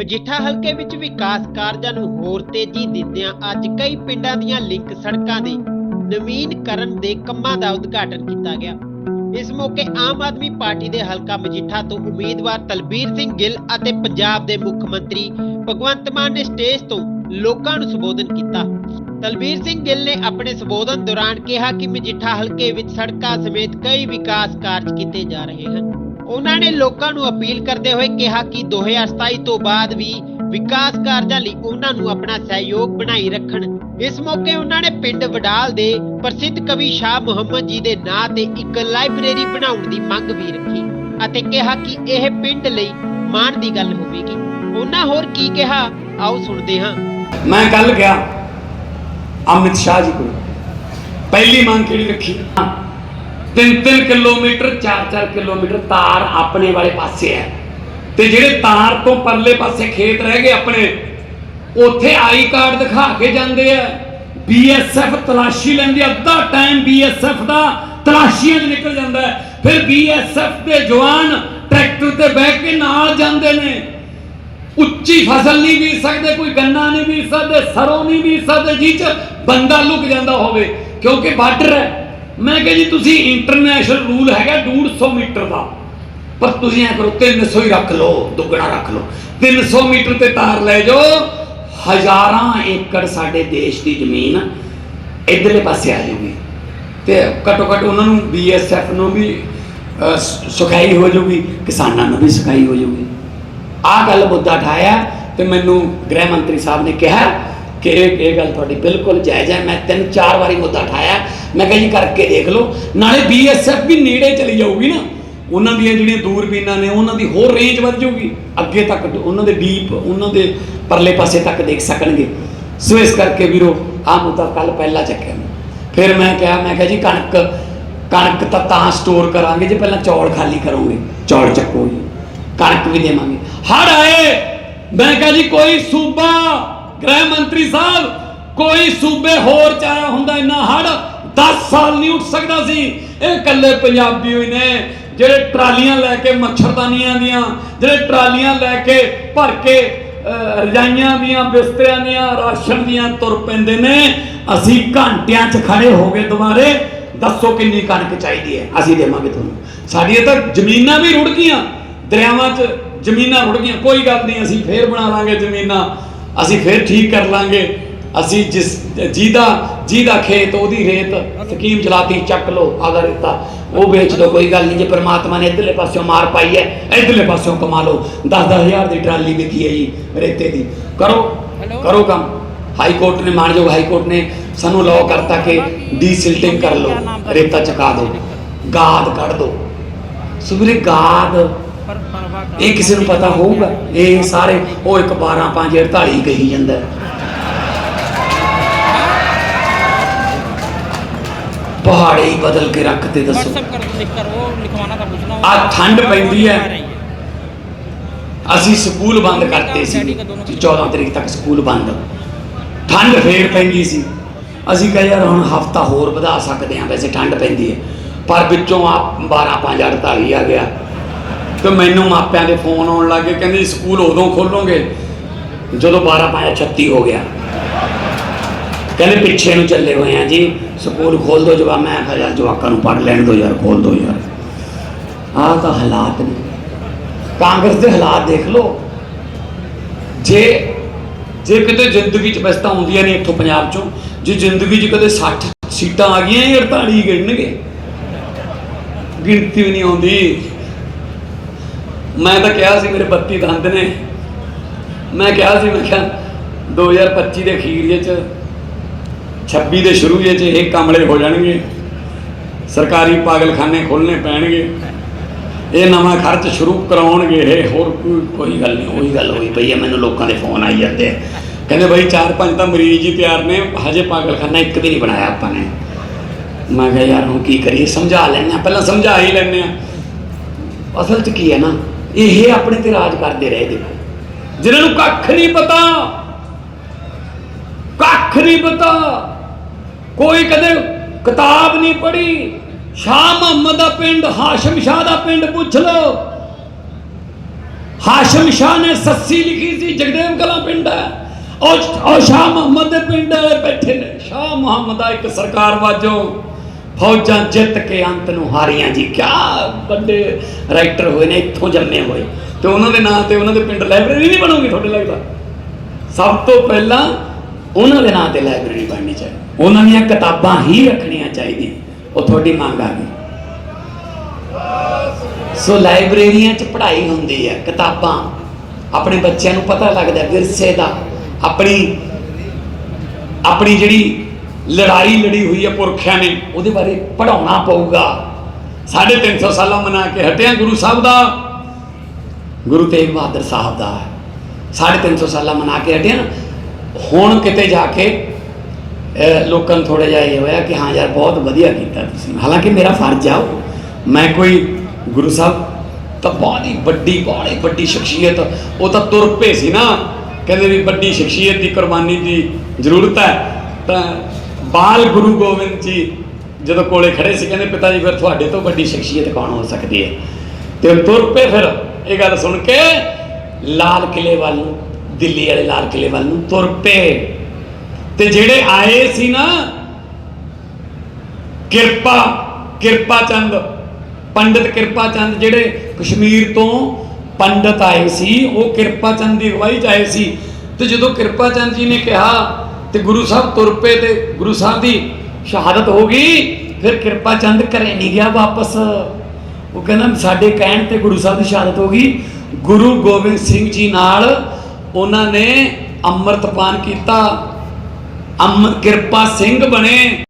ਮਜੀਠਾ ਹਲਕੇ ਵਿੱਚ ਵਿਕਾਸ ਕਾਰਜਾਂ ਨੂੰ ਹੋਰ ਤੇਜ਼ੀ ਦਿੰਦਿਆਂ ਅੱਜ ਕਈ ਪਿੰਡਾਂ ਦੀਆਂ ਲਿੰਕ ਸੜਕਾਂ ਦੇ ਨਵੀਨਕਰਨ ਦੇ ਕੰਮਾਂ ਦਾ ਉਦਘਾਟਨ ਕੀਤਾ ਗਿਆ। ਇਸ ਮੌਕੇ ਆਮ ਆਦਮੀ ਪਾਰਟੀ ਦੇ ਹਲਕਾ ਮਜੀਠਾ ਤੋਂ ਉਮੀਦਵਾਰ ਤਲਬੀਰ ਸਿੰਘ ਗਿੱਲ ਅਤੇ ਪੰਜਾਬ ਦੇ ਮੁੱਖ ਮੰਤਰੀ ਭਗਵੰਤ ਮਾਨ ਨੇ ਸਟੇਜ ਤੋਂ ਲੋਕਾਂ ਨੂੰ ਸੰਬੋਧਨ ਕੀਤਾ। ਤਲਬੀਰ ਸਿੰਘ ਗਿੱਲ ਨੇ ਆਪਣੇ ਸੰਬੋਧਨ ਦੌਰਾਨ ਕਿਹਾ ਕਿ ਮਜੀਠਾ ਹਲਕੇ ਵਿੱਚ ਸੜਕਾਂ ਸਮੇਤ ਕਈ ਵਿਕਾਸ ਕਾਰਜ ਕੀਤੇ ਜਾ ਰਹੇ ਹਨ। ਉਹਨਾਂ ਨੇ ਲੋਕਾਂ ਨੂੰ ਅਪੀਲ ਕਰਦੇ ਹੋਏ ਕਿਹਾ ਕਿ 2027 ਤੋਂ ਬਾਅਦ ਵੀ ਵਿਕਾਸ ਕਾਰਜਾਂ ਲਈ ਉਹਨਾਂ ਨੂੰ ਆਪਣਾ ਸਹਿਯੋਗ ਬਣਾਈ ਰੱਖਣ। ਇਸ ਮੌਕੇ ਉਹਨਾਂ ਨੇ ਪਿੰਡ ਵਡਾਲ ਦੇ ਪ੍ਰਸਿੱਧ ਕਵੀ ਸ਼ਾਹ ਮੁਹੰਮਦ ਜੀ ਦੇ ਨਾਂ ਤੇ ਇੱਕ ਲਾਇਬ੍ਰੇਰੀ ਬਣਾਉਣ ਦੀ ਮੰਗ ਵੀ ਰੱਖੀ ਅਤੇ ਕਿਹਾ ਕਿ ਇਹ ਪਿੰਡ ਲਈ ਮਾਣ ਦੀ ਗੱਲ ਹੋਵੇਗੀ। ਉਹਨਾਂ ਹੋਰ ਕੀ ਕਿਹਾ? ਆਓ ਸੁਣਦੇ ਹਾਂ। ਮੈਂ ਕੱਲ ਗਿਆ ਅਮਿਤ ਸ਼ਾਹ ਜੀ ਕੋਲ। ਪਹਿਲੀ ਮੰਗ ਕਿਹੜੀ ਰੱਖੀ? 3-3 ਕਿਲੋਮੀਟਰ 4-4 ਕਿਲੋਮੀਟਰ ਤਾਰ ਆਪਣੇ ਵਾਲੇ ਪਾਸੇ ਹੈ। ਤੇ ਜਿਹੜੇ ਤਾਰ ਤੋਂ ਪਰਲੇ ਪਾਸੇ ਖੇਤ ਰਹਿ ਗਏ ਆਪਣੇ, ਉੱਥੇ ਆਈ ਕਾਰਡ ਦਿਖਾ ਕੇ ਜਾਂਦੇ ਆ। ਬੀਐਸਐਫ ਤਲਾਸ਼ੀ ਲੈਂਦੀ ਅੱਧਾ ਟਾਈਮ ਬੀਐਸਐਫ ਦਾ ਤਲਾਸ਼ੀਆਂ 'ਚ ਨਿਕਲ ਜਾਂਦਾ ਹੈ। ਫਿਰ ਬੀਐਸਐਫ ਦੇ ਜਵਾਨ ਟਰੈਕਟਰ ਤੇ ਬਹਿ ਕੇ ਨਾਲ ਜਾਂਦੇ ਨੇ। ਉੱਚੀ ਫਸਲ ਨਹੀਂ ਬੀਜ ਸਕਦੇ, ਕੋਈ ਗੰਨਾ ਨਹੀਂ ਬੀਜ ਸਕਦੇ, ਸਰੋਂ ਨਹੀਂ ਬੀਜ ਸਕਦੇ, ਜਿਹ ਚ ਬੰਦਾ ਲੁਕ ਜਾਂਦਾ ਹੋਵੇ। ਕਿਉਂਕਿ ਬਾਰਡਰ ਹੈ। ਮੈਂ ਕਿਹਾ ਜੀ ਤੁਸੀਂ ਇੰਟਰਨੈਸ਼ਨਲ ਰੂਲ ਹੈਗਾ 150 ਮੀਟਰ ਦਾ। ਪਰ ਤੁਸੀਂ ਐ ਕਰੋ 300 ਹੀ ਰੱਖ ਲਓ ਦੁੱਗਣਾ ਰੱਖ ਲਓ। 300 ਮੀਟਰ ਤੇ ਤਾਰ ਲੈ ਜਾਓ ਹਜ਼ਾਰਾਂ ਏਕੜ ਸਾਡੇ ਦੇਸ਼ ਦੀ ਜ਼ਮੀਨ ਇਧਰਲੇ ਪਾਸੇ ਆ ਜਾਊਗੀ। ਤੇ ਘੱਟੋ ਘੱਟ ਉਹਨਾਂ ਨੂੰ ਬੀਐਸਐਫ ਨੂੰ ਵੀ ਅਹ, ਸ- ਸੁਖਾਈ ਹੋ ਜਾਊਗੀ ਕਿਸਾਨਾਂ ਨੂੰ ਵੀ ਸੁਖਾਈ ਹੋ ਜਾਊਗੀ। ਆਹ ਗੱਲ ਮੁੱਦਾ ਉਠਾਇਆ ਤੇ ਮੈਨੂੰ ਗ੍ਰਹਿ ਮੰਤਰੀ ਸਾਹਿਬ ਨੇ ਕਿਹਾ ਕਿ ਇਹ ਇਹ ਗੱਲ ਤੁਹਾਡੀ ਬਿਲਕੁਲ ਜਾਇਜ਼ ਹੈ। ਮੈਂ ਤਿੰਨ ਚਾਰ ਵਾਰੀ ਮੁੱਦਾ ਉਠਾਇਆ ਮੈਂ ਕਿਹਾ ਜੀ ਕਰਕੇ ਦੇਖ ਲਓ। ਨਾਲੇ ਬੀਐਸਐਫ ਵੀ ਨੇੜੇ ਚਲੀ ਜਾਊਗੀ ਨਾ। ਉਹਨਾਂ ਦੀਆਂ ਜਿਹੜੀਆਂ ਦੂਰਬੀਨਾਂ ਨੇ, ਉਹਨਾਂ ਦੀ ਹੋਰ ਰੇਂਜ ਵੱਧ ਜਾਊਗੀ। ਅੱਗੇ ਤੱਕ ਉਹਨਾਂ ਦੇ ਡੀਪ ਉਹਨਾਂ ਦੇ ਪਰਲੇ ਪਾਸੇ ਤੱਕ ਦੇਖ ਸਕਣਗੇ। ਸੋ ਇਸ ਕਰਕੇ ਵੀਰੋ, ਆਹ ਮੁੱਦਾ ਕੱਲ ਪਹਿਲਾਂ ਚੱਕਿਆ ਫਿਰ ਮੈਂ ਕਿਹਾ ਮੈਂ ਕਿਹਾ ਜੀ ਕਣਕ ਕਣਕ ਤਾਂ ਤਾਂ ਸਟੋਰ ਕਰਾਂਗੇ ਜੇ ਪਹਿਲਾਂ ਚੌਲ ਖਾਲੀ ਕਰੋਗੇ। ਚੌਲ ਚੱਕੋ ਜੀ। ਕਣਕ ਵੀ ਦੇਵਾਂਗੇ। ਹੜ ਆਏ! ਮੈਂ ਕਿਹਾ ਜੀ ਕੋਈ ਸੂਬਾ, ਗ੍ਰਹਿ ਮੰਤਰੀ ਸਾਹਿਬ, ਕੋਈ ਸੂਬੇ ਹੋਰ ਚਾਇਆ ਹੁੰਦਾ ਇੰਨਾ ਹੜ। 10 ਸਾਲ ਨਹੀਂ ਉੱਠ ਸਕਦਾ ਸੀ। ਇਹ ਇਕੱਲੇ ਪੰਜਾਬੀ ਹੋਏ ਨੇ, ਜਿਹੜੇ ਟਰਾਲੀਆਂ ਲੈ ਕੇ ਮੱਛਰਦਾਨੀਆਂ ਦੀਆਂ, ਜਿਹੜੇ ਟਰਾਲੀਆਂ ਲੈ ਕੇ ਭਰ ਕੇ ਰਜਾਈਆਂ ਦੀਆਂ, ਬਿਸਤਰਿਆਂ ਦੀਆਂ, ਰਾਸ਼ਨ ਦੀਆਂ ਤੁਰ ਪੈਂਦੇ ਨੇ। ਅਸੀਂ ਘੰਟਿਆਂ 'ਚ ਖੜੇ ਹੋ ਗਏ ਦੁਬਾਰੇ। ਦੱਸੋ ਕਿੰਨੀ ਕਣਕ ਚਾਹੀਦੀ ਹੈ? ਅਸੀਂ ਦੇਵਾਂਗੇ ਤੁਹਾਨੂੰ। ਸਾਡੀਆਂ ਤਾਂ ਜ਼ਮੀਨਾਂ ਵੀ ਰੁੜ ਗਈਆਂ। ਦਰਿਆਵਾਂ 'ਚ ਜ਼ਮੀਨਾਂ ਰੁੜ ਗਈਆਂ। ਕੋਈ ਗੱਲ ਨਹੀਂ, ਅਸੀਂ ਫੇਰ ਬਣਾ ਲਾਂਗੇ ਜ਼ਮੀਨਾਂ। ਅਸੀਂ ਫੇਰ ਠੀਕ ਕਰ ਲਾਂਗੇ। ਅਸੀਂ ਜਿਸ ਜਿਹਦਾ ਜਿਹਦਾ ਖੇਤ ਉਹਦੀ ਰੇਤ ਸਕੀਮ ਚਲਾਤੀ ਚੱਕ ਲਓ ਆਦਾ ਰੇਤਾ ਉਹ ਵੇਚ ਦੋ ਕੋਈ ਗੱਲ ਨਹੀਂ ਜੇ ਪ੍ਰਮਾਤਮਾ ਨੇ ਇਧਰਲੇ ਪਾਸਿਓਂ ਮਾਰ ਪਾਈ ਹੈ ਇਧਰਲੇ ਪਾਸਿਓਂ ਕਮਾ ਲਓ। 10 ਹਜ਼ਾਰ ਦੀ ਟਰਾਲੀ ਵਿਕੀ ਹੈ ਜੀ ਰੇਤੇ ਦੀ। ਕਰੋ ਕਰੋ ਕੰਮ। ਹਾਈ ਕੋਰਟ ਨੇ ਮਾਨਯੋਗ ਹਾਈ ਕੋਰਟ ਨੇ ਸਾਨੂੰ ਲਾਅ ਕਰਤਾ ਕਿ ਡੀਸਿਲਟਿੰਗ ਕਰ ਲਓ ਰੇਤਾ ਚਕਾ ਦਿਓ। ਗਾਦ ਕੱਢ ਦਿਓ। ਸੋ ਵੀਰੇ ਗਾਦ ਇਹ ਕਿਸੇ ਨੂੰ ਪਤਾ ਹੋਊਗਾ? ਇਹ ਸਾਰੇ ਉਹ ਇੱਕ 12 5 48 ਕਹੀ ਜਾਂਦਾ। ਪਹਾੜੇ ਹੀ ਬਦਲ ਕੇ ਰੱਖਤੇ ਦੱਸੋ व्हाट्सएप कर दो लिख कर वो लिखवाना था पूछना ਆ ਠੰਡ ਪੈਂਦੀ ਹੈ ਅਸੀਂ ਸਕੂਲ ਬੰਦ ਕਰਤੇ ਸੀ 14 ਤਰੀਕ ਤੱਕ ਸਕੂਲ ਬੰਦ ਠੰਡ ਫੇਰ ਪੈਂਦੀ ਸੀ ਅਸੀਂ ਕਹੇ ਯਾਰ ਹੁਣ ਹਫਤਾ ਹੋਰ ਵਧਾ ਸਕਦੇ ਹਾਂ ਵੈਸੇ ਠੰਡ ਪੈਂਦੀ ਹੈ ਪਰ ਵਿੱਚੋਂ ਆ 12 5 48 ਆ ਗਿਆ ਤੇ ਮੈਨੂੰ ਮਾਪਿਆਂ ਦੇ ਫੋਨ ਆਉਣ ਲੱਗੇ ਕਹਿੰਦੇ ਜੀ ਸਕੂਲ ਉਦੋਂ ਖੋਲੋਗੇ ਜਦੋਂ 12 5 36 ਹੋ ਗਿਆ ਕਹਿੰਦੇ ਪਿੱਛੇ ਨੂੰ ਚੱਲੇ ਹੋਏ ਆ ਜੀ, ਸਕੂਲ ਖੋਲ ਦੋ ਜਵਾ ਮੈਂ ਕਿਹਾ ਯਾਰ ਜਵਾਕਾਂ ਨੂੰ ਪੜ੍ਹ ਲੈਣ ਦੋ ਯਾਰ, ਖੋਲ ਦੋ ਯਾਰ। ਆਹ ਤਾਂ ਹਾਲਾਤ ਨੇ। ਕਾਂਗਰਸ ਦੇ ਹਾਲਾਤ ਦੇਖ ਲਓ। ਜੇ ਜੇ ਕਿਤੇ ਜ਼ਿੰਦਗੀ 'ਚ ਬਸਤਾ ਆਉਂਦੀਆਂ ਨੇ ਇੱਥੋਂ ਪੰਜਾਬ 'ਚੋਂ, ਜੇ ਜ਼ਿੰਦਗੀ 'ਚ ਕਦੇ 60 ਸੀਟਾਂ ਆ ਗਈਆਂ ਇਹ 48 ਗਿਣਨਗੇ। ਗਿਣਤੀ ਵੀ ਨਹੀਂ ਆਉਂਦੀ। ਮੈਂ ਤਾਂ ਕਿਹਾ ਸੀ, ਮੇਰੇ 32 ਦੰਦ ਨੇ। ਮੈਂ ਕਿਹਾ ਸੀ, ਮੈਂ ਕਿਹਾ 2025 ਦੇ ਅਖੀਰ ਜਿਹੇ 'ਚ 26 ਦੇ ਸ਼ੁਰੂ ਜਿਹੇ 'ਚ ਇਹ ਕਮਲੇ ਹੋ ਜਾਣਗੇ। ਸਰਕਾਰੀ ਪਾਗਲਖਾਨੇ ਖੋਲਣੇ ਪੈਣਗੇ। ਇਹ ਨਵਾਂ ਖਰਚ ਸ਼ੁਰੂ ਕਰਾਉਣਗੇ, ਇਹ ਹੋਰ ਕੋਈ ਗੱਲ ਨਹੀਂ, ਉਹੀ ਗੱਲ ਹੋਈ ਪਈ ਹੈ। ਮੈਨੂੰ ਲੋਕਾਂ ਦੇ ਫੋਨ ਆਈ ਜਾਂਦੇ ਆ। ਕਹਿੰਦੇ ਬਈ ਚਾਰ ਪੰਜ ਤਾਂ ਮਰੀਜ਼ ਹੀ ਤਿਆਰ ਨੇ, ਹਜੇ ਪਾਗਲਖਾਨਾ ਇੱਕ ਵੀ ਨਹੀਂ ਬਣਾਇਆ ਆਪਾਂ ਨੇ। ਮੈਂ ਕਿਹਾ ਯਾਰ ਹੁਣ ਕੀ ਕਰੀਏ, ਸਮਝਾ ਲੈਂਦੇ ਆ ਪਹਿਲਾਂ ਸਮਝਾ ਹੀ ਲੈਂਦੇ ਆ ਅਸਲ 'ਚ ਕੀ ਹੈ ਨਾ, ਇਹ ਆਪਣੇ ਤੇ ਰਾਜ ਕਰਦੇ ਰਹੇ ਦੇਖੋ। ਜਿਹਨਾਂ ਨੂੰ ਕੱਖ ਨਹੀਂ ਪਤਾ, ਕੱਖ ਨਹੀਂ ਪਤਾ। ਕੋਈ ਕਦੇ ਕਿਤਾਬ ਨਹੀਂ ਪੜ੍ਹੀ। ਸ਼ਾਹ ਮੁਹੰਮਦ ਦਾ ਪਿੰਡ, ਹਾਸ਼ਮ ਸ਼ਾਹ ਦਾ ਪਿੰਡ ਪੁੱਛ ਲਓ। ਹਾਸ਼ਮ ਸ਼ਾਹ ਨੇ ਸੱਸੀ ਲਿਖੀ ਸੀ, ਜਗਦੇਵ ਕਲਾ ਪਿੰਡ ਹੈ। ਉਹ ਉਹ ਸ਼ਾਹ ਮੁਹੰਮਦ ਦੇ ਪਿੰਡ ਵਾਲੇ ਬੈਠੇ ਨੇ। ਸ਼ਾਹ ਮੁਹੰਮਦ ਦਾ ਇੱਕ ਸਰਕਾਰ ਵਾਜੋ, ਫੌਜਾਂ ਜਿੱਤ ਕੇ ਅੰਤ ਨੂੰ ਹਾਰੀਆਂ ਜੀ। ਕਿਆ ਵੱਡੇ ਰਾਈਟਰ ਹੋਏ ਨੇ, ਇੱਥੋਂ ਜੰਮੇ ਹੋਏ। ਤੇ ਉਹਨਾਂ ਦੇ ਨਾਂ ਤੇ ਉਹਨਾਂ ਦੇ ਪਿੰਡ ਲਾਇਬ੍ਰੇਰੀ ਨਹੀਂ ਬਣੂਗੀ, ਤੁਹਾਡੇ ਲੱਗਦਾ। ਸਭ ਤੋਂ ਪਹਿਲਾਂ ਉਹਨਾਂ ਦੇ ਨਾਂ ਤੇ ਲਾਇਬ੍ਰੇਰੀ ਬਣਨੀ ਚਾਹੀਦੀ। ਉਹਨਾਂ ਦੀਆਂ ਕਿਤਾਬਾਂ ਹੀ ਰੱਖਣੀਆਂ ਚਾਹੀਦੀਆਂ। ਉਹ ਤੁਹਾਡੀ ਮੰਗ ਆ ਗਈ। ਸੋ ਲਾਇਬ੍ਰੇਰੀਆਂ 'ਚ ਪੜ੍ਹਾਈ ਹੁੰਦੀ ਹੈ, ਕਿਤਾਬਾਂ। ਆਪਣੇ ਬੱਚਿਆਂ ਨੂੰ ਪਤਾ ਲੱਗਦਾ ਵਿਰਸੇ ਦਾ। ਆਪਣੀ ਆਪਣੀ ਜਿਹੜੀ ਲੜਾਈ ਲੜੀ ਹੋਈ ਹੈ ਪੁਰਖਿਆਂ ਨੇ, ਉਹਦੇ ਬਾਰੇ ਪੜਾਉਣਾ ਪਊਗਾ। 350 ਸਾਲਾਂ ਮਨਾ ਕੇ ਹਟਿਆ ਗੁਰੂ ਸਾਹਿਬ ਦਾ। ਗੁਰੂ ਤੇਗ ਬਹਾਦਰ ਸਾਹਿਬ ਦਾ 350 ਸਾਲਾਂ ਮਨਾ ਕੇ ਹਟਿਆ। ਹੁਣ ਕਿਤੇ ਜਾ ਕੇ ਲੋਕਾਂ ਨੂੰ ਥੋੜਾ ਜਿਹਾ ਇਹ ਹੋਇਆ ਕਿ ਹਾਂ ਯਾਰ ਬਹੁਤ ਵਧੀਆ ਕੀਤਾ ਤੁਸੀਂ। ਹਾਲਾਂਕਿ ਮੇਰਾ ਫਰਜ਼ ਆ ਉਹ। ਮੈਂ ਕੋਈ ਗੁਰੂ ਸਾਹਿਬ ਤਾਂ ਬਹੁਤ ਹੀ ਵੱਡੀ, ਬਹੁਤ ਵੱਡੀ ਸ਼ਖਸੀਅਤ, ਉਹ ਤਾਂ ਤੁਰ ਪਏ ਸੀ ਨਾ। ਕਹਿੰਦੇ ਵੀ ਵੱਡੀ ਸ਼ਖਸੀਅਤ ਦੀ ਕੁਰਬਾਨੀ ਦੀ ਜ਼ਰੂਰਤ ਹੈ। ਤਾਂ ਬਾਲ ਗੁਰੂ ਗੋਬਿੰਦ ਜੀ ਜਦੋਂ ਕੋਲੇ ਖੜੇ ਸੀ, ਕਹਿੰਦੇ ਪਿਤਾ ਜੀ, ਫਿਰ ਤੁਹਾਡੇ ਤੋਂ ਵੱਡੀ ਸ਼ਖਸੀਅਤ ਕੌਣ ਹੋ ਸਕਦੀ ਹੈ? ਤੇ ਤੁਰ ਪਏ ਫਿਰ। ਇਹ ਗੱਲ ਸੁਣ ਕੇ ਲਾਲ ਕਿਲੇ ਵੱਲ ਨੂੰ ਦਿੱਲੀ ਵਾਲੇ ਲਾਲ ਕਿਲੇ ਵੱਲ ਨੂੰ ਤੁਰ ਪਏ। ਤੇ ਜਿਹੜੇ ਆਏ ਸੀ ਨਾ, ਕਿਰਪਾ ਕਿਰਪਾ ਚੰਦ, ਪੰਡਿਤ ਕਿਰਪਾ ਚੰਦ ਜਿਹੜੇ ਕਸ਼ਮੀਰ ਤੋਂ ਪੰਡਿਤ ਆਏ ਸੀ, ਉਹ ਕਿਰਪਾ ਚੰਦ ਦੀ ਅਗਵਾਈ ਚ ਆਏ ਸੀ। ਤੇ ਜਦੋਂ ਕਿਰਪਾ ਚੰਦ ਜੀ ਨੇ ਕਿਹਾ ਤੇ ਗੁਰੂ ਸਾਹਿਬ ਤੁਰ ਪਏ ਤੇ ਗੁਰੂ ਸਾਹਿਬ ਦੀ ਸ਼ਹਾਦਤ ਹੋ ਗਈ, ਫਿਰ ਕਿਰਪਾ ਚੰਦ ਘਰੇ ਨਹੀਂ ਗਿਆ ਵਾਪਸ। ਉਹ ਕਹਿੰਦਾ, ਸਾਡੇ ਕਹਿਣ ਤੇ ਗੁਰੂ ਸਾਹਿਬ ਦੀ ਸ਼ਹਾਦਤ ਹੋ ਗਈ। ਗੁਰੂ ਗੋਬਿੰਦ ਸਿੰਘ ਜੀ ਨਾਲ ਉਹਨਾਂ ਨੇ ਅੰਮ੍ਰਿਤਪਾਨ ਕੀਤਾ। ਅੰਮ੍ਰਿਤ ਕਿਰਪਾ ਸਿੰਘ ਬਣੇ